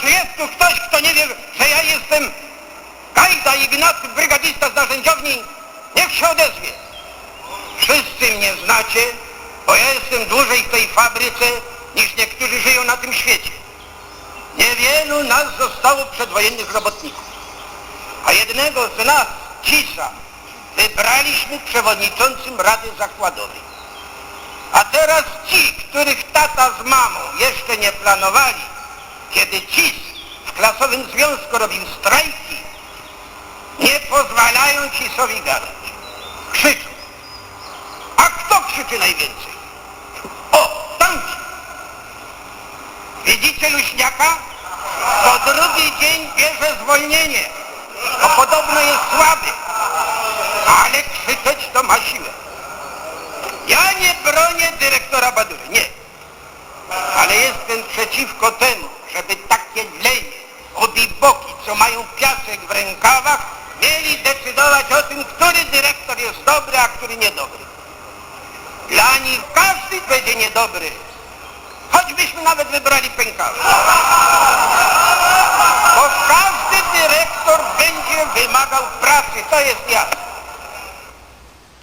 czy jest tu ktoś, kto nie wie, że ja jestem Gajda Ignacy, brygadista z narzędziowni? Niech się odezwie. Wszyscy mnie znacie, bo ja jestem dłużej w tej fabryce niż niektórzy żyją na tym świecie. Niewielu nas zostało przedwojennych robotników, a jednego z nas, Cisa, wybraliśmy przewodniczącym Rady Zakładowej. A teraz ci, których tata z mamą jeszcze nie planowali, kiedy CIS w klasowym związku robił strajki, nie pozwalają Cisowi gadać. Krzyczą. A kto krzyczy najwięcej? O, tamci. Widzicie Luśniaka? Co drugi dzień bierze zwolnienie, bo podobno jest słaby, ale krzyczeć to ma siłę. Ja nie bronię dyrektora Badury, nie. Jestem przeciwko temu, żeby takie lenie, obiboki, co mają piasek w rękawach, mieli decydować o tym, który dyrektor jest dobry, a który niedobry. Dla nich każdy będzie niedobry, choćbyśmy nawet wybrali pękawy. Bo każdy dyrektor będzie wymagał pracy, to jest jasne.